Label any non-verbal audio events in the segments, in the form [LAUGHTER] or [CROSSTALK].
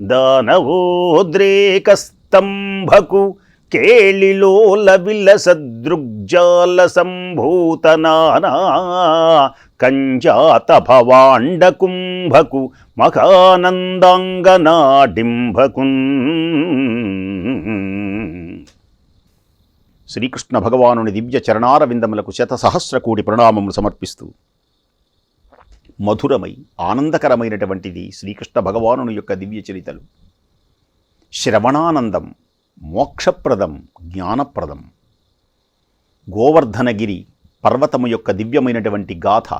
దానవోద్రేకస్తంభకు కేళిలోల విలసదృగ్జాల సంభూతనానా కంజాత భవాండ కుంభకు మఖానందాంగనాడింభకున్ శ్రీకృష్ణ భగవానుని దివ్య చరణారవిందములకు శత సహస్ర కోటి ప్రణామములు సమర్పిస్తూ మధురమై ఆనందకరమైనటువంటిది శ్రీకృష్ణ భగవానుని యొక్క దివ్య చరితలు. శ్రవణానందం మోక్షప్రదం జ్ఞానప్రదం. గోవర్ధనగిరి పర్వతము యొక్క దివ్యమైనటువంటి గాథ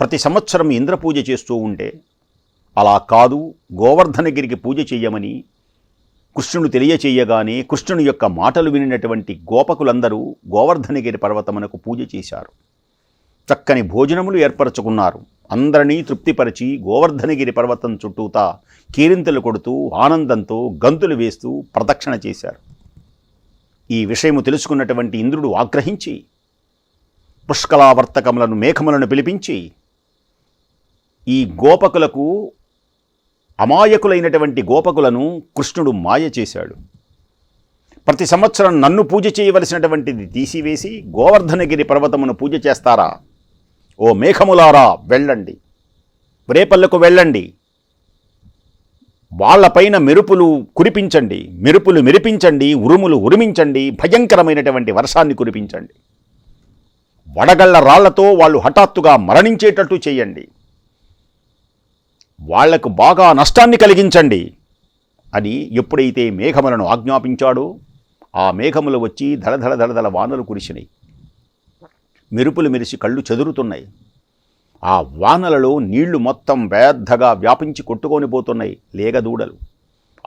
ప్రతి సంవత్సరం ఇంద్రపూజ చేస్తూ ఉంటే అలా కాదు గోవర్ధనగిరికి పూజ చేయమని కృష్ణుడు తెలియచేయగానే కృష్ణుని యొక్క మాటలు వినినటువంటి గోపకులందరూ గోవర్ధనగిరి పర్వతమునకు పూజ చేశారు. చక్కని భోజనములు ఏర్పరచుకున్నారు. అందరినీ తృప్తిపరిచి గోవర్ధనగిరి పర్వతం చుట్టూతా కీరింతలు కొడుతూ ఆనందంతో గంతులు వేస్తూ ప్రదక్షిణ చేశారు. ఈ విషయము తెలుసుకున్నటువంటి ఇంద్రుడు ఆగ్రహించి పుష్కలావర్తకములను మేఘములను పిలిపించి ఈ గోపకులకు అమాయకులైనటువంటి గోపకులను కృష్ణుడు మాయ చేశాడు. ప్రతి సంవత్సరం నన్ను పూజ చేయవలసినటువంటిది తీసివేసి గోవర్ధనగిరి పర్వతమును పూజ చేస్తారా? ఓ మేఘములారా వెళ్ళండి. రేపల్లకు వెళ్ళండి. వాళ్ళపైన మెరుపులు కురిపించండి. మెరుపులు మెరిపించండి ఉరుములు ఉరిమించండి భయంకరమైనటువంటి వర్షాన్ని కురిపించండి. వడగళ్ళ రాళ్ళతో వాళ్ళు హఠాత్తుగా మరణించేటట్టు చేయండి. వాళ్ళకు బాగా నష్టాన్ని కలిగించండి. అని ఎప్పుడైతే మేఘములను ఆజ్ఞాపించాడో ఆ మేఘములు వచ్చి దళదళ దళదళ వానలు కురిసినాయి. మెరుపులు మెరిసి కళ్ళు చెదురుతున్నాయి. ఆ వానలలో నీళ్ళు మొత్తం పెద్దగా వ్యాపించి కొట్టుకొని పోతున్నాయి లేగదూడలు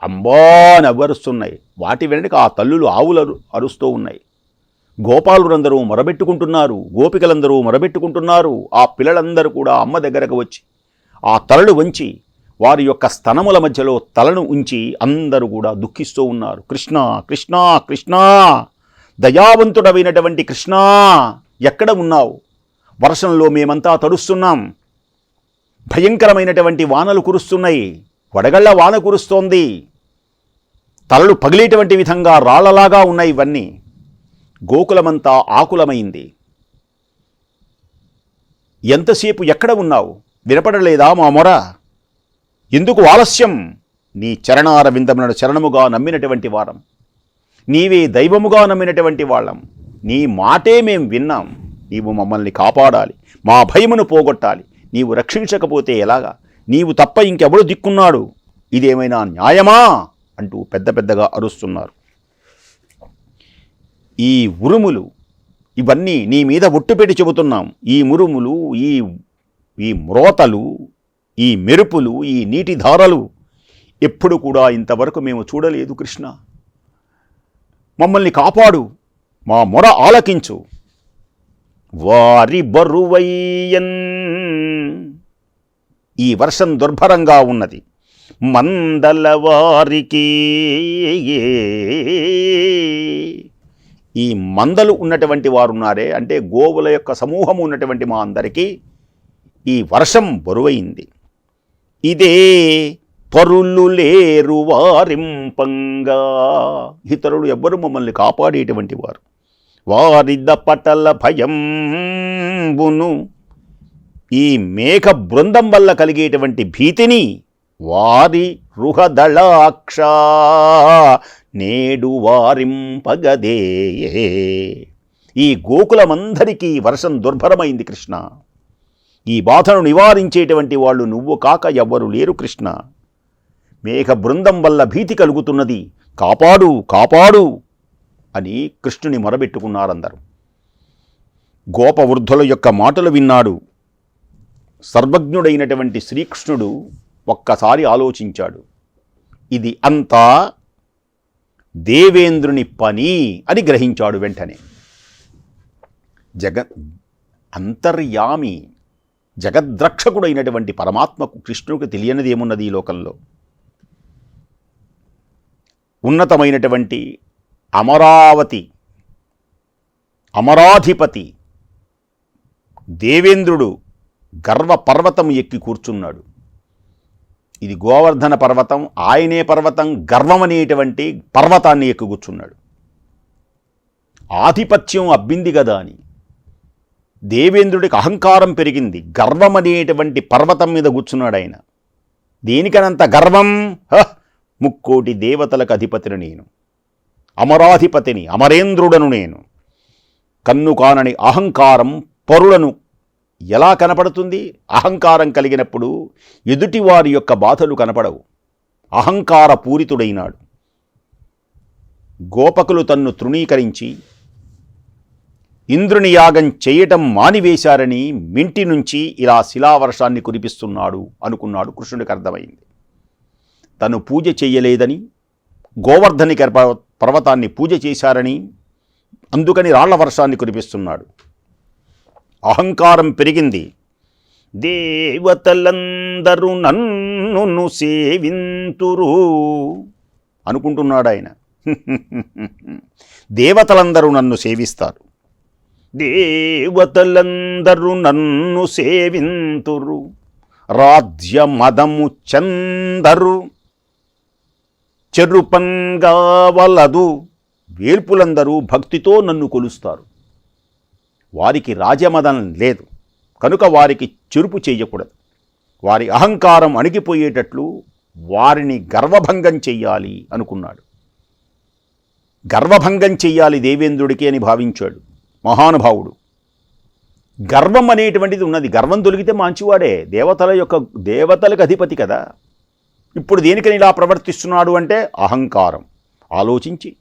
అంబా నవ్వరుస్తున్నాయి. వాటి వెనక ఆ తల్లులు ఆవులు అరు- అరుస్తూ ఉన్నాయి. గోపాలురందరూ మొరబెట్టుకుంటున్నారు. గోపికలందరూ మొరబెట్టుకుంటున్నారు. ఆ పిల్లలందరూ కూడా అమ్మ దగ్గరకు వచ్చి ఆ తలలు వంచి వారి యొక్క స్తనముల మధ్యలో తలను ఉంచి అందరూ కూడా దుఃఖిస్తూ ఉన్నారు. కృష్ణ కృష్ణ కృష్ణ దయావంతుడమైనటువంటి కృష్ణ! ఎక్కడ ఉన్నావు? వర్షంలో మేమంతా తడుస్తున్నాం. భయంకరమైనటువంటి వానలు కురుస్తున్నాయి. వడగళ్ళ వాన కురుస్తోంది. తలలు పగిలేటువంటి విధంగా రాళ్ళలాగా ఉన్నాయి ఇవన్నీ. గోకులమంతా ఆకులమైంది. ఎంతసేపు ఎక్కడ ఉన్నావు? వినపడలేదా మా మొర? ఎందుకు ఆలస్యం? నీ చరణారవిందములను చరణముగా నమ్మినటువంటి వారం. నీవే దైవముగా నమ్మినటువంటి వాళ్ళం. నీ మాటే మేం విన్నాం. నీవు మమ్మల్ని కాపాడాలి. మా భయమును పోగొట్టాలి. నీవు రక్షించకపోతే ఎలాగా? నీవు తప్ప ఇంకెవడు దిక్కున్నాడు? ఇదేమైనా న్యాయమా? అంటూ పెద్ద పెద్దగా అరుస్తున్నారు. ఈ ఉరుములు ఇవన్నీ నీ మీద ఒట్టుపెట్టి చెబుతున్నాం. ఈ మురుములు ఈ ఈ మ్రోతలు ఈ మెరుపులు ఈ నీటి ధారలు ఎప్పుడు కూడా ఇంతవరకు మేము చూడలేదు కృష్ణ. మమ్మల్ని కాపాడు. మా మొర ఆలకించు. వారి బరువయ్యన్. ఈ వర్షం దుర్భరంగా ఉన్నది. మందల వారికి ఈ మందలు ఉన్నటువంటి వారు ఉన్నారే అంటే గోవుల యొక్క సమూహం ఉన్నటువంటి మా అందరికీ ఈ వర్షం బరువైంది. ఇదే పరులు లేరు వారింపంగా. ఇతరులు ఎవ్వరు మమ్మల్ని కాపాడేటువంటి వారు. వారిద పటల భయంబును. ఈ మేఘ బృందం వల్ల కలిగేటువంటి భీతిని వారి రుహదళాక్ష నేడు వారింపగదే. ఈ గోకులమందరికీ వర్షం దుర్భరమైంది కృష్ణ. ఈ బాధను నివారించేటువంటి వాళ్ళు నువ్వు కాక ఎవ్వరు లేరు కృష్ణ. మేఘ బృందం వల్ల భీతి కలుగుతున్నది. కాపాడు కాపాడు. అని కృష్ణుని మొరబెట్టుకున్నారందరూ. గోపవృద్ధుల యొక్క మాటలు విన్నాడు. సర్వజ్ఞుడైనటువంటి శ్రీకృష్ణుడు ఒక్కసారి ఆలోచించాడు. ఇది అంతా దేవేంద్రుని పని అని గ్రహించాడు వెంటనే. జగ అంతర్యామి జగద్రక్షకుడైనటువంటి పరమాత్మకు కృష్ణుడికి తెలియనిది ఏమున్నది ఈ లోకంలో? ఉన్నతమైనటువంటి అమరావతి అమరాధిపతి దేవేంద్రుడు గర్వ పర్వతం ఎక్కి కూర్చున్నాడు. ఇది గోవర్ధన పర్వతం ఆయనే పర్వతం గర్వం అనేటువంటి పర్వతాన్ని ఎక్కి కూర్చున్నాడు. ఆధిపత్యం అబ్బింది కదా అని. దేవేంద్రుడికి అహంకారం పెరిగింది గర్వం అనేటువంటి పర్వతం మీద కూర్చున్నాడు ఆయన. దేనికనంత గర్వం? హ! ముక్కోటి దేవతలకు అధిపతిని నేను. అమరాధిపతిని అమరేంద్రుడను నేను. కన్ను కానని అహంకారం పరులను ఎలా కనపడుతుంది? అహంకారం కలిగినప్పుడు ఎదుటివారి యొక్క బాధలు కనపడవు. అహంకార పూరితుడైనాడు. గోపకులు తన్ను తృణీకరించి ఇంద్రుని యాగం చేయటం మానివేశారని మింటి నుంచి ఇలా శిలావర్షాన్ని కురిపిస్తున్నాడు అనుకున్నాడు కృష్ణుడికి అర్థమైంది. తను పూజ చెయ్యలేదని గోవర్ధని పర్వతాన్ని పూజ చేశారని అందుకని రాళ్ళ వర్షాన్ని కురిపిస్తున్నాడు. అహంకారం పెరిగింది. దేవతలందరూ నన్ను సేవింతురు అనుకుంటున్నాడు ఆయన [LAUGHS] దేవతలందరూ నన్ను సేవిస్తారు. దేవతలందరూ నన్ను సేవింతురు. రాజ్య మదము చందరు. చెరుపంగావలదు. వేల్పులందరూ భక్తితో నన్ను కొలుస్తారు. వారికి రాజమదనం లేదు. కనుక వారికి చెరుపు చేయకూడదు. వారి అహంకారం అణిగిపోయేటట్లు వారిని గర్వభంగం చెయ్యాలి అనుకున్నాడు. గర్వభంగం చెయ్యాలి దేవేంద్రుడికి అని భావించాడు మహానుభావుడు. గర్వం అనేటువంటిది ఉన్నది. గర్వం తొలిగితే మంచివాడే. దేవతల యొక్క దేవతలకు అధిపతి కదా. ఇప్పుడు దేనికని ఇలా ప్రవర్తిస్తున్నాడు అంటే అహంకారం. ఆలోచించి.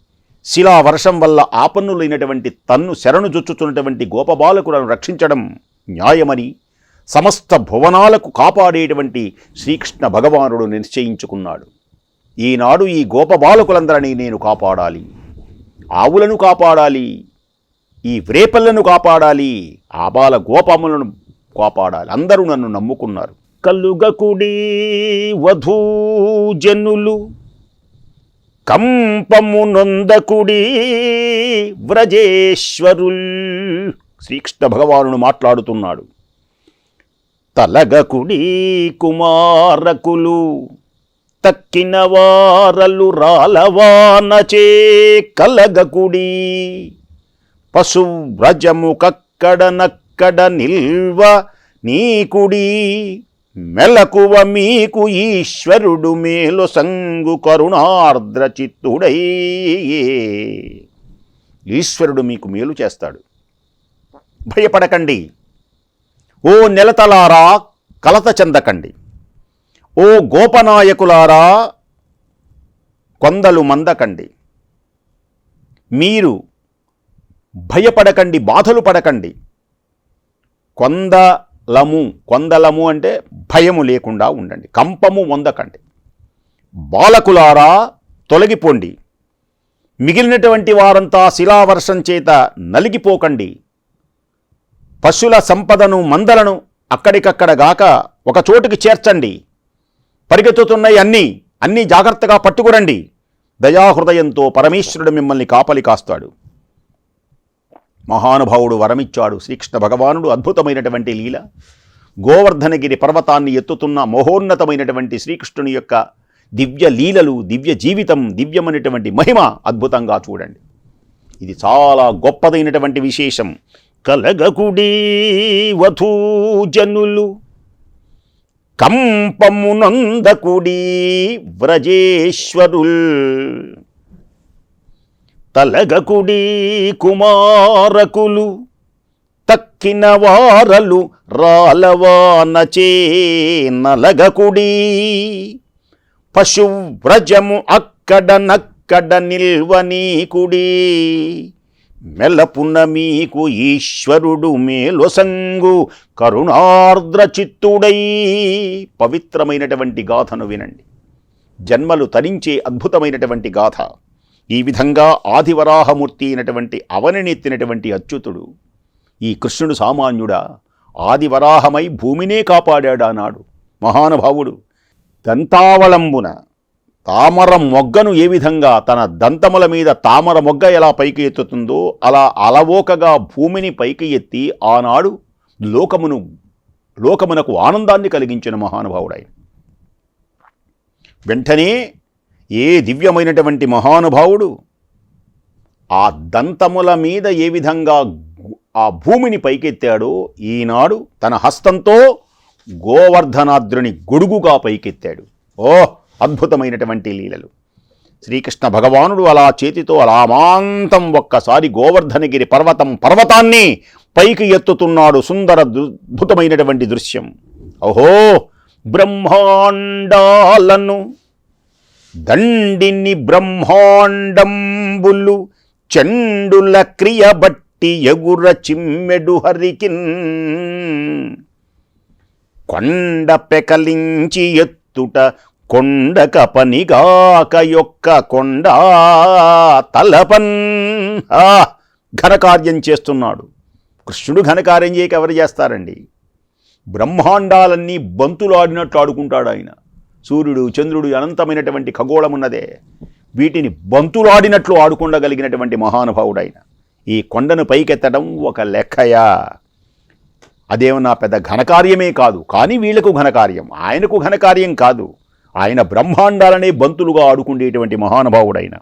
శిలా వర్షం వల్ల ఆపన్నులైనటువంటి తన్ను శరణు జొచ్చుతున్నటువంటి గోపబాలకులను రక్షించడం న్యాయమని సమస్త భువనాలకు కాపాడేటువంటి శ్రీకృష్ణ భగవానుడు నిశ్చయించుకున్నాడు. ఈనాడు ఈ గోపబాలకులందరినీ నేను కాపాడాలి. ఆవులను కాపాడాలి. ఈ వ్రేపల్లను కాపాడాలి. ఆ బాల గోపములను కాపాడాలి. అందరూ నన్ను నమ్ముకున్నారు. కలుగకుడి వధూజనులు. కంపము నొందకుడి వ్రజేశ్వరుల్. శ్రీకృష్ణ భగవానుడు మాట్లాడుతున్నాడు. తలగకుడి కుమారకులు. తక్కిన వారలు రాలవానచే కలగకుడి. పశువ్రజము కక్కడ నక్కడ నిల్వ నీకుడి. మెలకువ మీకు ఈశ్వరుడు మేలు సంగు కరుణార్ద్ర చిత్తుడై. ఈశ్వరుడు మీకు మేలు చేస్తాడు. భయపడకండి. ఓ నెలతలారా కలత చెందకండి. ఓ గోపనాయకులారా కొందలు మందకండి. మీరు భయపడకండి బాధలు పడకండి. కొంద లము కొందలము అంటే భయము లేకుండా ఉండండి. కంపము వందకండి. బాలకులారా తొలగిపోండి. మిగిలినటువంటి వారంతా శిలావర్షం చేత నలిగిపోకండి. పశుల సంపదను మందలను అక్కడికక్కడ గాక ఒక చోటుకి చేర్చండి. పరిగెత్తుతున్నాయి అన్నీ అన్నీ జాగ్రత్తగా పట్టుకురండి. దయాహృదయంతో పరమేశ్వరుడు మిమ్మల్ని కాపలి కాస్తాడు. మహానుభావుడు వరమిచ్చాడు శ్రీకృష్ణ భగవానుడు అద్భుతమైనటువంటి లీల. గోవర్ధనగిరి పర్వతాన్ని ఎత్తుతున్న మహోన్నతమైనటువంటి శ్రీకృష్ణుని యొక్క దివ్య లీలలు దివ్య జీవితం దివ్యమైనటువంటి మహిమ అద్భుతంగా చూడండి. ఇది చాలా గొప్పదైనటువంటి విశేషం. కలగకుడి వధూజనులు కంపమునందకుడి వ్రజేశ్వరుల్. తలగకుడి కుమారకులు తక్కిన వారలు రాలవానచే నలగకుడి. పశువ్రజము అక్కడ నక్కడ నిల్వనీకుడి మెలపున మీకు ఈశ్వరుడు మేలొసంగు కరుణార్ద్ర చిత్తుడై పవిత్రమైనటువంటి గాథను వినండి. జన్మలు తరించే అద్భుతమైనటువంటి గాథ. ఈ విధంగా ఆదివరాహమూర్తి అయినటువంటి అవనినెత్తినటువంటి అచ్యుతుడు ఈ కృష్ణుడు సామాన్యుడా ఆదివరాహమై భూమినే కాపాడాడానాడు. మహానుభావుడు దంతావళంబున తామర మొగ్గను ఏ విధంగా తన దంతముల మీద తామర మొగ్గ ఎలా పైకి ఎత్తుతుందో అలా అలవోకగా భూమిని పైకి ఎత్తి ఆనాడు లోకమును లోకమునకు ఆనందాన్ని కలిగించిన మహానుభావుడై వెంటనే ఏ దివ్యమైనటువంటి మహానుభావుడు ఆ దంతముల మీద ఏ విధంగా ఆ భూమిని పైకెత్తాడో ఈనాడు తన హస్తంతో గోవర్ధనాద్రుని గొడుగుగా పైకెత్తాడు. ఓ అద్భుతమైనటువంటి లీలలు. శ్రీకృష్ణ భగవానుడు అలా చేతితో అలా ఒక్కసారి గోవర్ధనగిరి పర్వతం పర్వతాన్ని పైకి ఎత్తుతున్నాడు సుందర దుద్భుతమైనటువంటి అద్భుతమైనటువంటి దృశ్యం. ఓహో బ్రహ్మాండాలను దండిని బ్రహ్మాండంబులు చండుల క్రియ బట్టి ఎగుర చిమ్మెడు హరికిన్. కొండ పెకలించి ఎత్తుట కొండక పనిగాక యొక్క కొండ తలపన్. ఘనకార్యం చేస్తున్నాడు. కృష్ణుడు ఘనకార్యం చేయక ఎవరు చేస్తారండి? బ్రహ్మాండాలన్నీ బంతులాడినట్లు ఆడుకుంటాడు ఆయన. సూర్యుడు చంద్రుడు అనంతమైనటువంటి ఖగోళమున్నదే. వీటిని బంతులాడినట్లు ఆడుకుండగలిగినటువంటి మహానుభావుడైన ఈ కొండను పైకెత్తడం ఒక లెక్కయా. అదేమన్నా పెద్ద ఘనకార్యమే కాదు కానీ వీళ్ళకు ఘనకార్యం ఆయనకు ఘనకార్యం కాదు. ఆయన బ్రహ్మాండాలనే బంతులుగా ఆడుకునేటువంటి మహానుభావుడైన.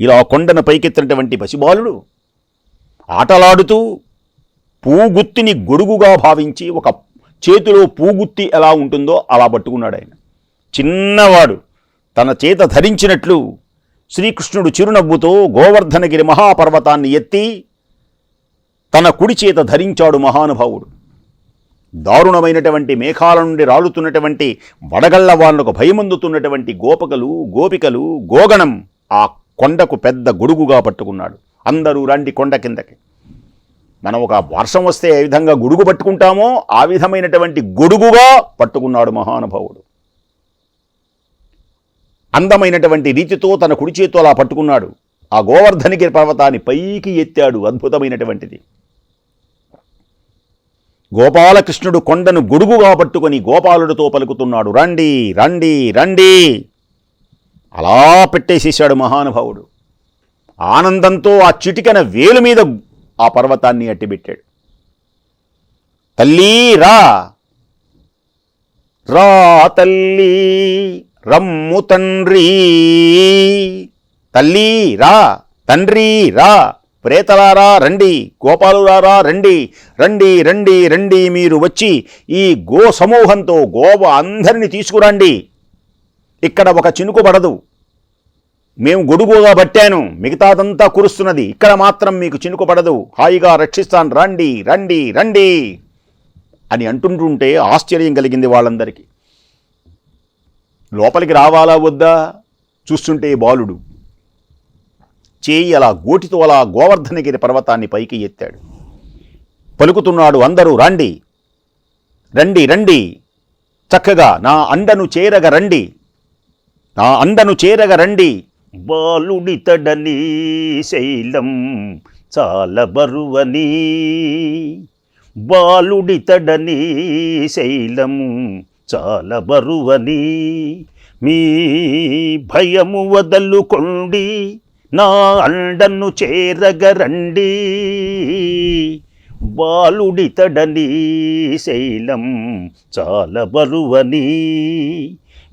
ఇలా కొండను పైకెత్తినటువంటి పసిబాలుడు ఆటలాడుతూ పూగుత్తిని గొడుగుగా భావించి ఒక చేతిలో పూగుత్తి ఎలా ఉంటుందో అలా పట్టుకున్నాడు ఆయన. చిన్నవాడు తన చేత ధరించినట్లు శ్రీకృష్ణుడు చిరునవ్వుతో గోవర్ధనగిరి మహాపర్వతాన్ని ఎత్తి తన కుడి చేత ధరించాడు మహానుభావుడు. దారుణమైనటువంటి మేఘాల నుండి రాలుతున్నటువంటి వడగళ్ళ వాళ్ళకు భయమందుతున్నటువంటి గోపకలు గోపికలు గోగణం ఆ కొండకు పెద్ద గొడుగుగా పట్టుకున్నాడు. అందరూ రండి కొండ కిందకి. మనం ఒక వర్షం వస్తే ఏ విధంగా గొడుగు పట్టుకుంటామో ఆ విధమైనటువంటి గొడుగుగా పట్టుకున్నాడు మహానుభావుడు. అందమైనటువంటి రీతితో తన కుడి చేతితో అలా పట్టుకున్నాడు. ఆ గోవర్ధనగిరి పర్వతాన్ని పైకి ఎత్తాడు అద్భుతమైనటువంటిది. గోపాలకృష్ణుడు కొండను గొడుగుగా పట్టుకొని గోపాలుడితో పలుకుతున్నాడు రండి రండి రండి. అలా పెట్టేసేసాడు మహానుభావుడు. ఆనందంతో ఆ చిటికన వేలు మీద ఆ పర్వతాన్ని అట్టిబెట్టాడు తల్లి రా రా తల్లి రమ్ము తండ్రి తల్లి రా తండ్రి రా ప్రేతలారా రండి గోపాలులారా రండి రండి రండి రండి మీరు వచ్చి ఈ గో సమూహంతో గోవ అందరిని తీసుకురండి. ఇక్కడ ఒక చినుకు పడదు. మేము గొడుగుగా పట్టాను మిగతాదంతా కురుస్తున్నది. ఇక్కడ మాత్రం మీకు చినుకు పడదు హాయిగా రక్షిస్తాను. రండి రండి రండి అని అంటుంటుంటే ఆశ్చర్యం కలిగింది వాళ్ళందరికీ. లోపలికి రావాలా వద్దా? చూస్తుంటే బాలుడు చేయి అలా గోటితో అలా గోవర్ధనగిరి పర్వతాన్ని పైకి ఎత్తాడు. పలుకుతున్నాడు అందరూ రండి రండి రండి చక్కగా నా అండను చేరగ రండి నా అండను చేరగ రండి బాలుడితడని శైలం చాలా బరువని బాలుడితడని శైలం చాలా బరువని మీ భయము వదలుకొండి నా అండను చేరగరండి. బాలుడితడని శైలం చాలా బరువని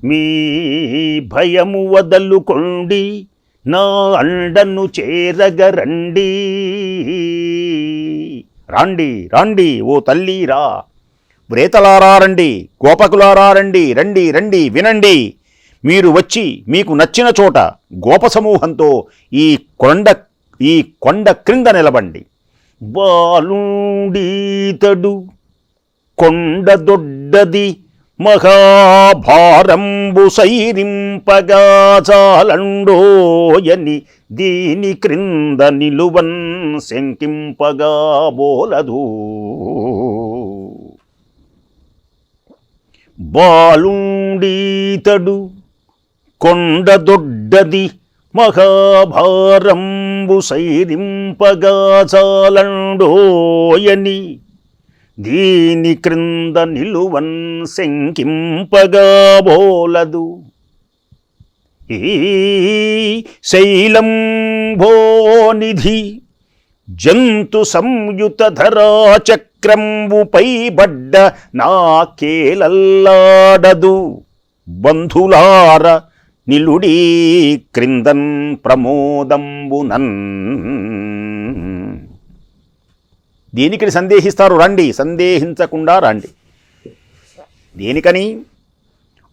మీ భయము వదలుకోండి నా అండను చేరగరండి. రాండి రాండి ఓ తల్లి రా. వ్రేతలారా రండి గోపకులారా రండి రండి రండి వినండి. మీరు వచ్చి మీకు నచ్చిన చోట గోప సమూహంతో ఈ కొండ ఈ కొండ క్రింద నిలబండి. బాలుడీతడు కొండ దొడ్డది మహాభారంబు సైరింపగాచాలండోయని దీని క్రింద నిలువన్ శంకింపగా బోలదు బాలుండీతడు కొండ దొడ్డది మహాభారంబు సైరింపగాచాలండోయని దీని క్రింద నిలువన్ శంకింపగా బోలదు ఈ శైలంభోనిధి జంతు సంయుత ధరాచక్రంబుపై బడ్డ నాకేలల్లాడదు బంధులార నిలుడీ క్రిందన్ ప్రమోదంబునన్ దేనికని సందేహిస్తారు? రండి. సందేహించకుండా రండి. దేనికని?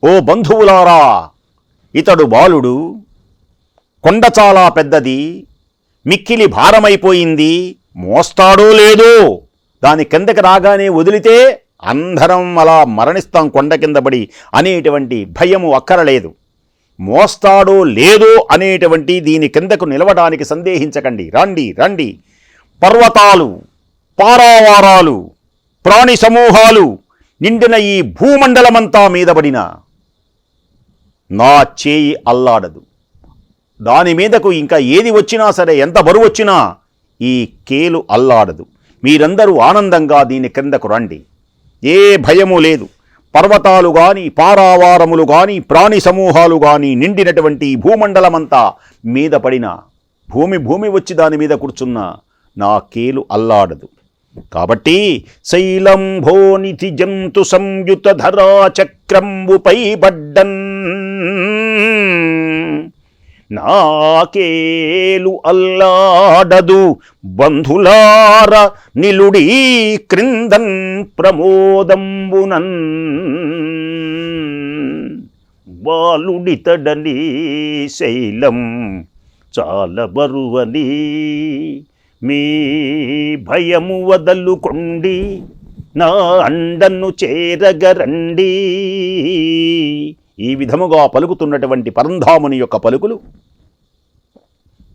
ఓ బంధువులారా ఇతడు బాలుడు కొండ చాలా పెద్దది మిక్కిలి భారమైపోయింది మోస్తాడో లేదో దాని కిందకి రాగానే వదిలితే అందరం అలా మరణిస్తాం కొండ కింద పడి అనేటువంటి భయము అక్కరలేదు. మోస్తాడో లేదో అనేటువంటి దీని కిందకు నిలవడానికి సందేహించకండి. రండి రండి. పర్వతాలు పారావారాలు ప్రాణి సమూహాలు నిండిన ఈ భూమండలమంతా మీదబడిన నా చేయి అల్లాడదు. దాని మీదకు ఇంకా ఏది వచ్చినా సరే ఎంత బరువు వచ్చినా ఈ కేలు అల్లాడదు. మీరందరూ ఆనందంగా దీని క్రిందకు రండి. ఏ భయము లేదు. పర్వతాలు కానీ పారావారములు కానీ ప్రాణి సమూహాలు కానీ నిండినటువంటి భూమండలమంతా మీద పడిన భూమి భూమి వచ్చి దాని మీద కూర్చున్న నా కేలు అల్లాడదు. కాబట్టి శైలంభోనిధి జంతు సంయుత ధరాచక్రంబుపై బడ్డన్ నాకేలు అల్లాడదు బంధులార నిలుడీ క్రిందన్ ప్రమోదంబునన్. బాలుడితడని శైలం చాలా బరువని మీ భయము వదలుకొండి నా అండన్ను చేరగరండి. ఈ విధముగా పలుకుతున్నటువంటి పరంధాముని యొక్క పలుకులు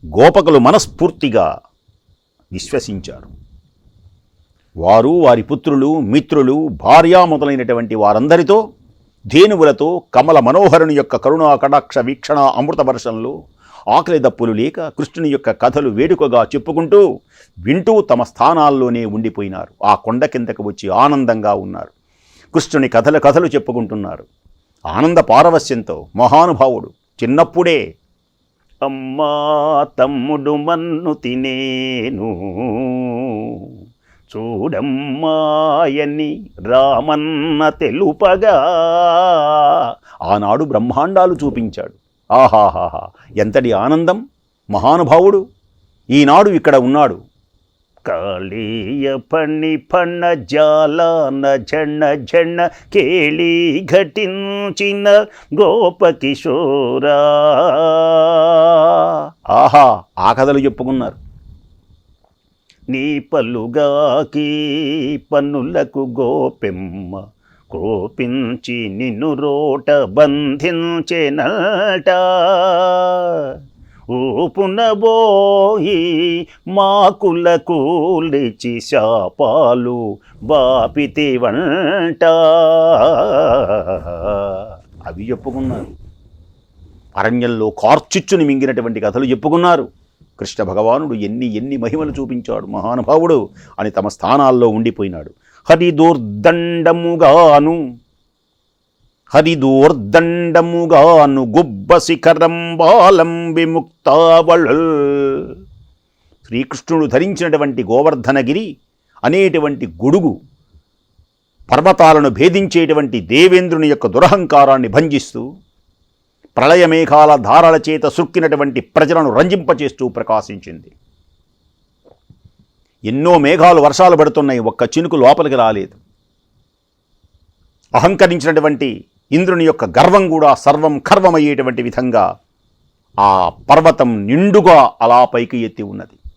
గోపకులు మనస్ఫూర్తిగా విశ్వసించారు. వారు వారి పుత్రులు మిత్రులు భార్యా మొదలైనటువంటి వారందరితో ధేనువులతో కమల మనోహరుని యొక్క కరుణా కటాక్ష వీక్షణ అమృత వర్షంలో ఆకలి దప్పులు లేక కృష్ణుని యొక్క కథలు వేడుకగా చెప్పుకుంటూ వింటూ తమ స్థానాల్లోనే ఉండిపోయినారు. ఆ కొండ కిందకు వచ్చి ఆనందంగా ఉన్నారు. కృష్ణుని కథల కథలు చెప్పుకుంటున్నారు. ఆనంద పారవస్యంతో మహానుభావుడు చిన్నప్పుడే అమ్మా తమ్ముడు మన్ను తినేను. చూడమ్మాయని రామన్న తెలుపగా. ఆనాడు బ్రహ్మాండాలు చూపించాడు. ఆహాహాహా. ఎంతటి ఆనందం? మహానుభావుడు. ఈనాడు ఇక్కడ ఉన్నాడు. కాళీయ పణి పణ జాలాన జణ జణ కేళి ఘటించిన గోపకిశోరా. ఆహా ఆ కథలు చెప్పుకున్నారు. నీ పల్లుగాకి పన్నులకు గోపెమ్మ. కోపించి నిన్ను రోట బంధించెనట ఊపునబోయి మాకుల కూలిచి శాపాలు బాపితి వంట. అవి చెప్పుకున్నారు. అరణ్యంలో కార్చిచ్చుని మింగినటువంటి కథలు చెప్పుకున్నారు. కృష్ణ భగవానుడు ఎన్ని ఎన్ని మహిమలు చూపించాడు మహానుభావుడు అని తమ స్థానాల్లో ఉండిపోయినాడు. హరి హరిదోర్దండముగాను హరి గుబ్బ శిఖరం బాలం విముక్తావళ్. శ్రీకృష్ణుడు ధరించినటువంటి గోవర్ధనగిరి అనేటువంటి గొడుగు పర్వతాలను భేదించేటువంటి దేవేంద్రుని యొక్క దురహంకారాన్ని భంజిస్తూ ప్రళయమేఘాల ధారల చేత సుక్కినటువంటి ప్రజలను రంజింపచేస్తూ ప్రకాశించింది. ఎన్నో మేఘాలు వర్షాలు పడుతున్నాయి. ఒక్క చినుకు లోపలికి రాలేదు. అహంకరించినటువంటి ఇంద్రుని యొక్క గర్వం కూడా సర్వం ఖర్వమయ్యేటువంటి విధంగా ఆ పర్వతం నిండుగా అలా పైకి ఎత్తి ఉన్నది.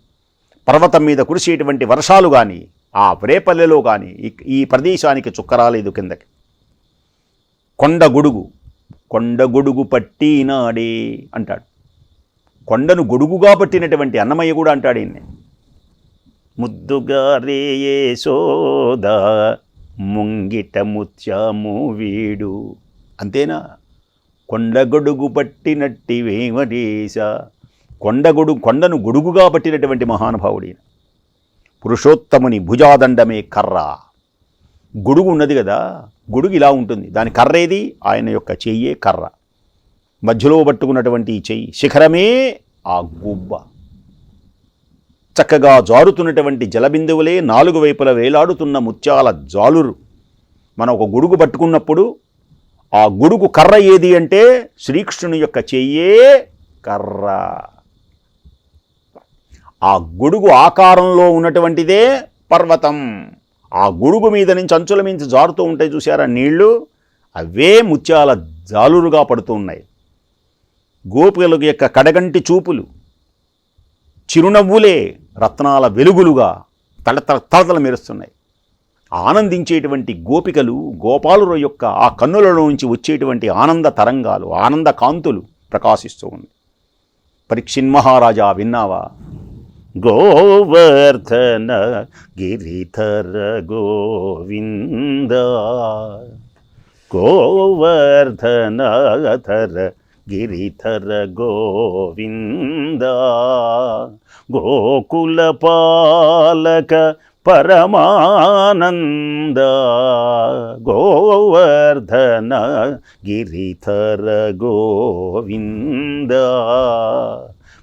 పర్వతం మీద కురిసేటువంటి వర్షాలు కానీ ఆ రేపల్లెలో కానీ ఈ- ప్రదేశానికి చుక్కరాలేదు కిందకి. కొండ గొడుగు కొండ గొడుగు పట్టినాడే అంటాడు. కొండను గొడుగుగా పట్టినటువంటి అన్నమయ్య కూడా అంటాడు ముద్దుగా రేయే సోదా ముంగిట ముత్యాము వీడు. అంతేనా? కొండగొడుగు పట్టినట్టి వేమరేశ కొండగొడు కొండను గొడుగుగా పట్టినటువంటి మహానుభావుడి పురుషోత్తముని భుజాదండమే కర్ర. గొడుగు ఉన్నది కదా గొడుగు ఇలా ఉంటుంది. దాని కర్ర ఏది ఆయన యొక్క చెయ్యే కర్ర. మధ్యలో పట్టుకున్నటువంటి చెయ్యి శిఖరమే ఆ గుబ్బ. చక్కగా జారుతున్నటువంటి జలబిందువులే నాలుగు వైపుల వేలాడుతున్న ముత్యాల జాలురు. మనం ఒక గొడుగు పట్టుకున్నప్పుడు ఆ గొడుగు కర్ర ఏది అంటే శ్రీకృష్ణుని యొక్క చెయ్యే కర్ర. ఆ గొడుగు ఆకారంలో ఉన్నటువంటిదే పర్వతం. ఆ గొడుగు మీద నుంచి అంచుల మించి జారుతూ ఉంటాయి చూసారా నీళ్ళు? అవే ముత్యాల జాలురుగా పడుతూ ఉన్నాయి. గోపికల యొక్క కడగంటి చూపులు. చిరునవ్వులే రత్నాల వెలుగులుగా తడతల తడతల మెరుస్తున్నాయి. ఆనందించేటువంటి గోపికలు గోపాలుర యొక్క ఆ కన్నులలో నుంచి వచ్చేటువంటి ఆనంద తరంగాలు ఆనంద కాంతులు ప్రకాశిస్తూ ఉంది. పరీక్షిన్ మహారాజా విన్నావా? గోవర్ధన గిరిధర గోవింద గోవర్ధన ధర గిరిధర గోవింద గోకుల పాలక పరమానంద గోవర్ధన గిరిధర గోవింద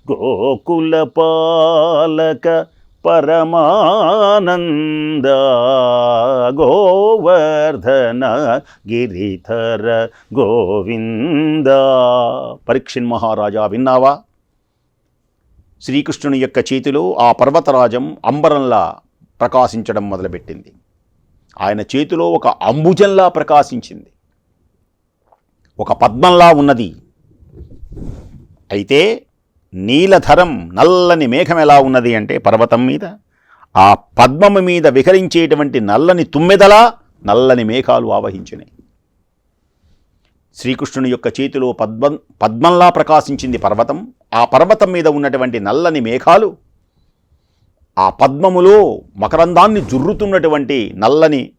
గోకుల పాలక పరమానంద గోవర్ధన గిరిధర గోవింద పరీక్షిన్ మహారాజా విన్నావా? శ్రీకృష్ణుని యొక్క చేతిలో ఆ పర్వతరాజం అంబరంలా ప్రకాశించడం మొదలుపెట్టింది. ఆయన చేతిలో ఒక అంబుజంలా ప్రకాశించింది. ఒక పద్మంలా ఉన్నది. అయితే నీలధరం నల్లని మేఘం ఎలా ఉన్నది అంటే పర్వతం మీద ఆ పద్మము మీద విహరించేటువంటి నల్లని తుమ్మెదలా నల్లని మేఘాలు ఆవహించినాయి శ్రీకృష్ణుని యొక్క చేతిలో పద్మం పద్మంలా ప్రకాశించింది పర్వతం. ఆ పర్వతం మీద ఉన్నటువంటి నల్లని మేఘాలు ఆ పద్మములో మకరందాన్ని జుర్రుతున్నటువంటి నల్లని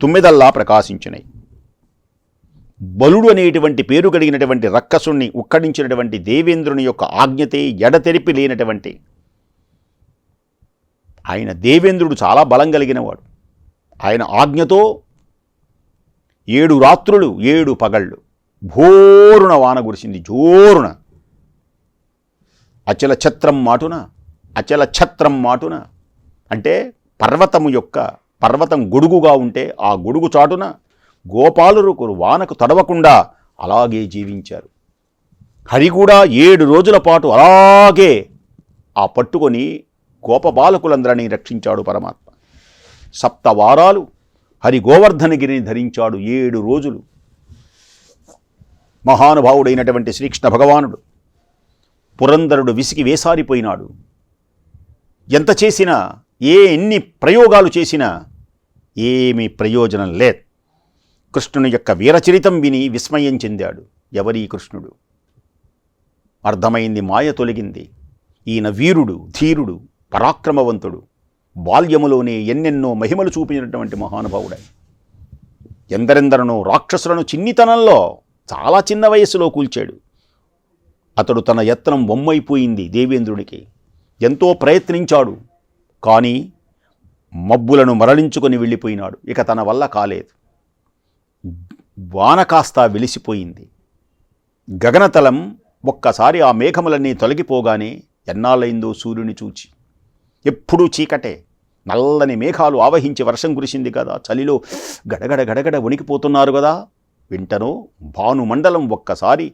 తుమ్మెదల్లా ప్రకాశించినాయి బలుడు అనేటువంటి పేరు కలిగినటువంటి రక్కసుణ్ణి ఉక్కడించినటువంటి దేవేంద్రుని యొక్క ఆజ్ఞతే ఎడతెరిపి లేనటువంటి. ఆయన దేవేంద్రుడు చాలా బలం కలిగినవాడు. ఆయన ఆజ్ఞతో ఏడు రాత్రులు ఏడు పగళ్ళు భోరున వాన కురిసింది జోరున. అచల ఛత్రం మాటున అచల ఛత్రం మాటున. అంటే పర్వతము యొక్క పర్వతం గొడుగుగా ఉంటే ఆ గొడుగు చాటున గోపాలురుకురు వానకు తడవకుండా అలాగే జీవించారు. హరి కూడా ఏడు రోజుల పాటు అలాగే ఆ పట్టుకొని గోపబాలకులందరినీ రక్షించాడు పరమాత్మ. సప్తవారాలు హరి గోవర్ధనగిరిని ధరించాడు ఏడు రోజులు. మహానుభావుడైనటువంటి శ్రీకృష్ణ భగవానుడు పురంధరుడు విసిగి వేసారిపోయినాడు. ఎంత చేసినా ఏ ఎన్ని ప్రయోగాలు చేసినా ఏమీ ప్రయోజనం లేదు. కృష్ణుని యొక్క వీరచరితం విని విస్మయం చెందాడు ఎవరీ కృష్ణుడు. అర్థమైంది మాయ తొలగింది. ఈయన వీరుడు ధీరుడు పరాక్రమవంతుడు. బాల్యములోనే ఎన్నెన్నో మహిమలు చూపినటువంటి మహానుభావుడై. ఎందరెందరనో రాక్షసులను చిన్నితనంలో చాలా చిన్న వయస్సులో కూల్చాడు. అతడు తన యత్నం బొమ్మైపోయింది దేవేంద్రుడికి. ఎంతో ప్రయత్నించాడు కానీ మబ్బులను మరలించుకొని వెళ్ళిపోయినాడు. ఇక తన వల్ల కాలేదు. వాన కాస్త వెలిసిపోయింది. గగనతలం ఒక్కసారి ఆ మేఘములన్నీ తొలగిపోగానే ఎన్నాళ్ళైందో సూర్యుని చూచి. ఎప్పుడూ చీకటే. నల్లని మేఘాలు ఆవహించి వర్షం కురిసింది కదా. చలిలో గడగడ గడగడ వణికిపోతున్నారు కదా. వింటనో భానుమండలం ఒక్కసారి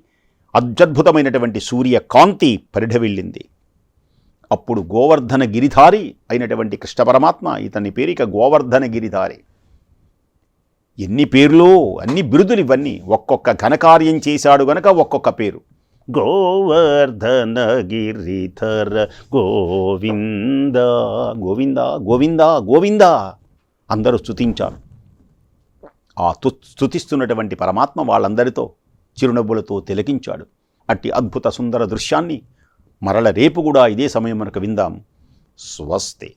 అత్యద్భుతమైనటువంటి సూర్య కాంతి పరిఢవిల్లింది అప్పుడు గోవర్ధన గిరిధారి అయినటువంటి కృష్ణ పరమాత్మ ఇతని పేరిక గోవర్ధన గిరిధారి. ఎన్ని పేర్లు అన్ని బిరుదులు ఇవన్నీ ఒక్కొక్క ఘనకార్యం చేశాడు గనక ఒక్కొక్క పేరు. గోవర్ధన గిరిధర గోవింద గోవింద గోవింద గోవింద అందరూ స్తుతించారు. ఆ తు స్తుతిస్తున్నటువంటి పరమాత్మ వాళ్ళందరితో చిరునవ్వులతో తిలకించాడు. అట్టి అద్భుత సుందర దృశ్యాన్ని మరల రేపు కూడా ఇదే సమయం మనకు విందాం. స్వస్తి.